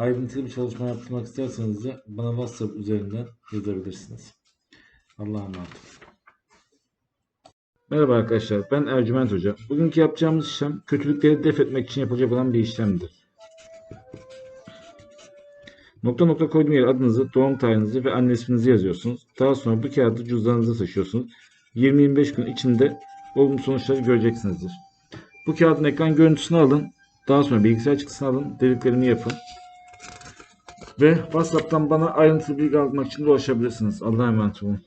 Ayrıntılı bir çalışma yaptırmak isterseniz de bana WhatsApp üzerinden yazabilirsiniz. Allah'a emanet. Merhaba arkadaşlar, ben Ercüment Hoca. Bugünkü yapacağımız işlem kötülükleri def etmek için yapılacak olan bir işlemdir. Nokta nokta koyduğum yere adınızı, doğum tarihinizi ve anne isminizi yazıyorsunuz. Daha sonra bu kağıdı cüzdanınıza taşıyorsunuz. 20-25 gün içinde olumlu sonuçları göreceksinizdir. Bu kağıdın ekran görüntüsünü alın. Daha sonra bilgisayar çıktısını alın. Dediklerimi yapın. Ve WhatsApp'tan bana ayrıntılı bilgi almak için de ulaşabilirsiniz. Allah'a emanet olun.